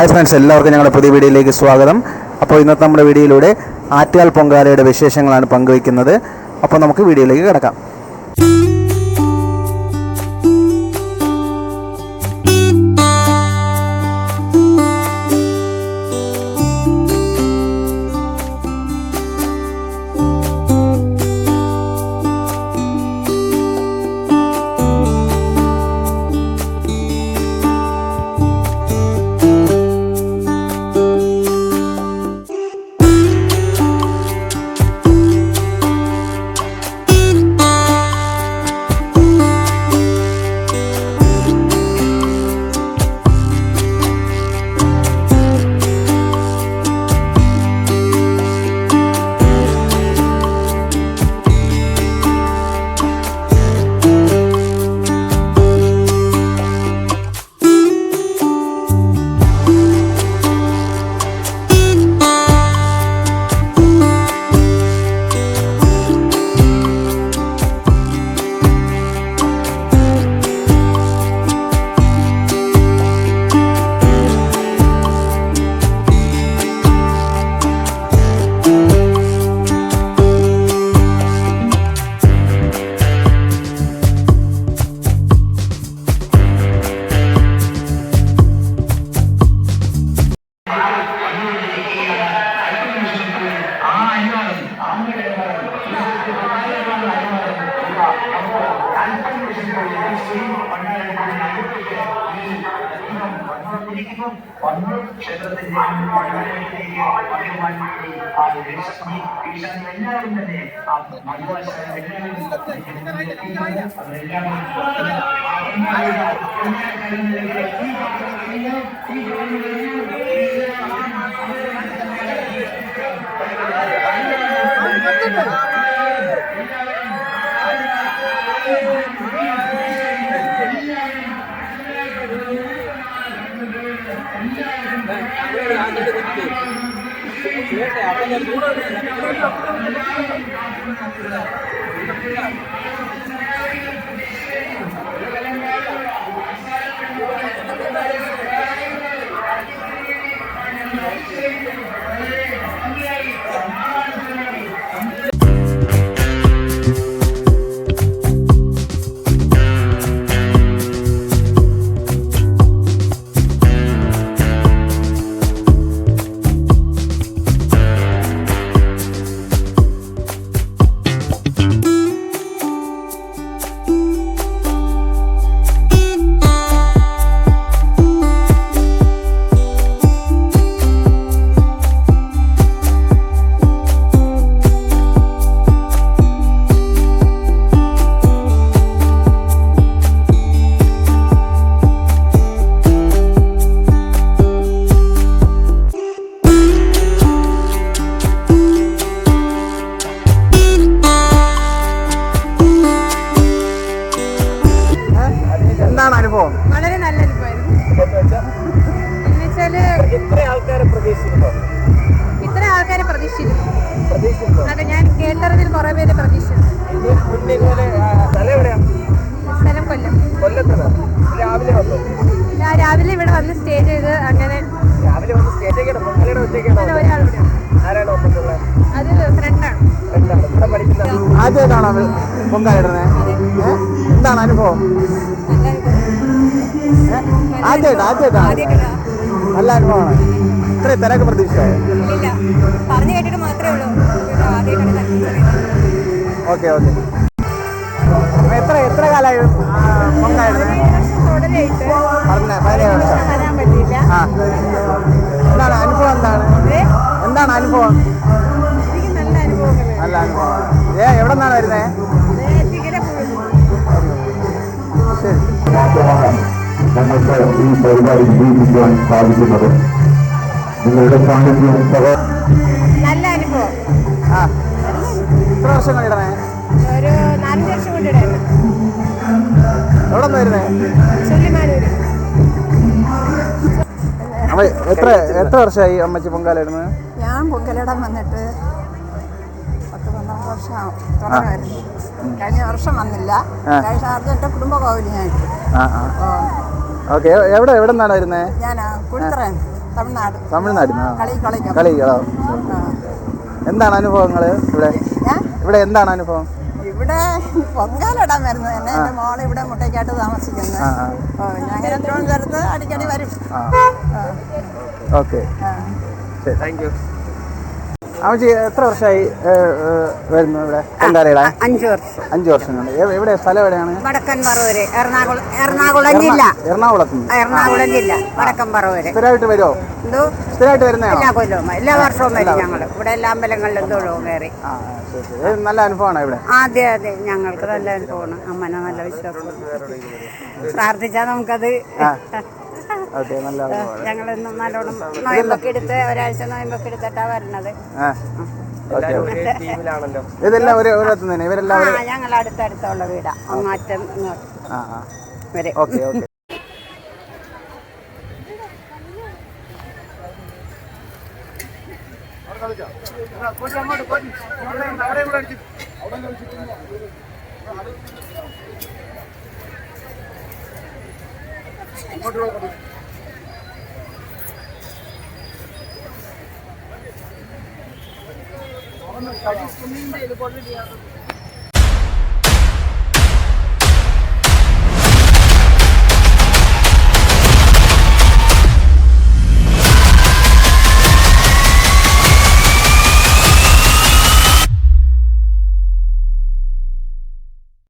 Hi friends എല്ലാവർക്കും ഞങ്ങളുടെ പുതിയ വീഡിയോയിലേക്ക് സ്വാഗതം. അപ്പോൾ ഇന്നത്തെ നമ്മുടെ വീഡിയോയിലൂടെ ആറ്റുകാൽ പൊങ്കാലയുടെ വിശേഷങ്ങളാണ് പങ്കുവയ്ക്കുന്നത്. അപ്പോൾ നമുക്ക് വീഡിയോയിലേക്ക് കിടക്കാം. ക്ഷേത്രത്തിന്റെ മണ്ഡലത്തിലേക്ക് പറയുവാൻ വേണ്ടി ആ ദേശം ഈശാൻ എല്ലാവരും തന്നെ ആ മണ്ഡലം എന്താണ് അനുഭവം? വളരെ നല്ല അനുഭവമായിരുന്നു. എന്നുവെച്ചാൽ എത്ര ആൾക്കാരെ പ്രതീക്ഷിക്കുന്നു ഇത്ര ആൾക്കാരെ പ്രതീക്ഷിച്ചിരുന്നു. അതെ ഞാൻ കേട്ടറിവിൽ കുറെ പേര് പ്രതീക്ഷിച്ചു സ്ഥലം കൊല്ലം. രാവിലെ ഞാൻ രാവിലെ ഇവിടെ വന്ന് സ്റ്റേ ചെയ്ത് അങ്ങനെ രാവിലെ വന്ന് അത് ഫ്രണ്ടാണ്. ആദ്യമായിട്ടാണോ പൊങ്കാലിടുന്നത് എന്താണ് അനുഭവം? ആദ്യമായിട്ട് ആദ്യമായിട്ടാണ് നല്ല അനുഭവമാണ്. ഇത്രയും തിരക്ക് പ്രതീക്ഷിച്ചോ പറഞ്ഞു കേട്ടിട്ട് മാത്രമേ ഉള്ളൂ. Okay okay. എത്ര എത്ര കാലമായി പതിനേഴ് വർഷം ആ. എന്താണ് അനുഭവം എന്താണ്? എന്താണ് അനുഭവം? നല്ല അനുഭവം ഏ എവിടെ നിന്നാണ് വരുന്നത് ശരി. ഞങ്ങൾക്ക് ഈ പരിപാടി ജീവിക്കുവാൻ സാധിക്കുന്നത് നിങ്ങളുടെ സാന്നിധ്യം സഹ നല്ല അനുഭവം. എത്ര വർഷം കൊണ്ടിടണേ ഒരു നാലഞ്ച് വർഷം കൊണ്ടിടായിരുന്നു എവിടെ നിന്ന് വരുന്നേ? ചൊല്ലിമാനൂര് എത്ര എത്ര വർഷമായി അമ്മച്ചി പൊങ്കാലിടുന്നത് ഞാൻ പൊങ്കലിടം വന്നിട്ട് പത്ത് പന്ത്രണ്ട് വർഷം തുടങ്ങായിരുന്നു കഴിഞ്ഞ വർഷം വന്നില്ല. കഴിഞ്ഞ വർഷം എന്റെ കുടുംബ കോവിൽ ഞാൻ. ഓക്കെ എവിടെ എവിടെ നിന്നാണ് വരുന്നത് തമിഴ്നാട്. കളി കളിക്കും കളി ആ. എന്താണ് അനുഭവങ്ങൾ ഇവിടെ? ഇവിടെ എന്താണ് അനുഭവം? ഇവിടെ പൊങ്കാലിടാൻ വരുന്നത്. തന്നെ എന്റെ മോൾ ഇവിടെ മുട്ടയ്ക്കായിട്ട് താമസിക്കുന്നത്. ഞങ്ങൾ തിരുവനന്തപുരത്ത് അടിക്കടി വരും. ഓക്കെ. താങ്ക് യു അമ്മച്ചി എത്ര വർഷമായി വരുന്നു ഇവിടെ? എന്താ അഞ്ചു വർഷം. അഞ്ച് വർഷം കൊണ്ട് എവിടെ? സ്ഥലം എവിടെയാണ്? വടക്കൻ പറവൂര് എറണാകുളം എറണാകുളം ജില്ല. എറണാകുളത്ത് എറണാകുളം ജില്ല വടക്കൻ പറവൂര്. സ്ഥിരമായിട്ട് വരുമോ എന്തോ? സ്ഥിരമായിട്ട് വരുന്ന എല്ലാ കൊല്ലവും എല്ലാ വർഷവും വരും ഞങ്ങൾ ഇവിടെ എല്ലാ അമ്പലങ്ങളിലും തൊഴുവും കയറി. നല്ല അനുഭവമാണ് ഇവിടെ? അതെ അതെ ഞങ്ങൾക്ക് നല്ല അനുഭവമാണ്. അമ്മനെ നല്ല വിശ്വാസം പ്രാർത്ഥിച്ചാൽ നമുക്കത് ഓക്കെ ഞങ്ങളൊന്നും നല്ലോണം നോയമ്പൊക്കെ എടുത്ത് ഒരാഴ്ച നോയമ്പൊക്കെ എടുത്തിട്ടാ വരണത്. ഓക്കെ. ഇതെല്ലാം ഒരു ഒരിടത്ത് തന്നെ ഇവരെല്ലാം ഞങ്ങൾ അടുത്തടുത്തുള്ള വീടാ. അങ്ങാറ്റം ഇങ്ങോട്ട്. ആ ആ. വരെ. ഓക്കെ ഓക്കെ ആ